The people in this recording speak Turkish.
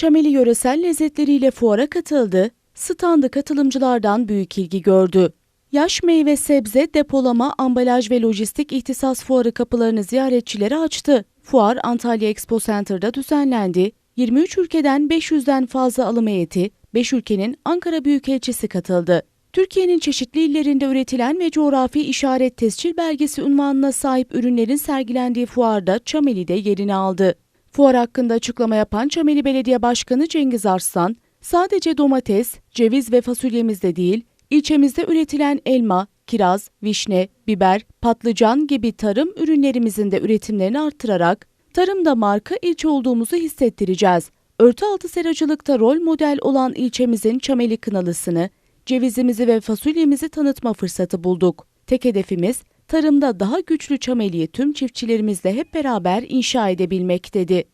Çameli yöresel lezzetleriyle fuara katıldı, standı katılımcılardan büyük ilgi gördü. Yaş meyve sebze depolama, ambalaj ve lojistik ihtisas fuarı kapılarını ziyaretçilere açtı. Fuar Antalya Expo Center'da düzenlendi. 23 ülkeden 500'den fazla alım heyeti, 5 ülkenin Ankara Büyükelçisi katıldı. Türkiye'nin çeşitli illerinde üretilen ve coğrafi işaret tescil belgesi unvanına sahip ürünlerin sergilendiği fuarda Çameli de yerini aldı. Fuar hakkında açıklama yapan Çameli Belediye Başkanı Cengiz Arslan, sadece domates, ceviz ve fasulyemizde değil, ilçemizde üretilen elma, kiraz, vişne, biber, patlıcan gibi tarım ürünlerimizin de üretimlerini arttırarak tarımda marka ilçe olduğumuzu hissettireceğiz. Örtü altı seracılıkta rol model olan ilçemizin Çameli Kınalısını, cevizimizi ve fasulyemizi tanıtma fırsatı bulduk. Tek hedefimiz tarımda daha güçlü Çameli'yi tüm çiftçilerimizle hep beraber inşa edebilmek dedi.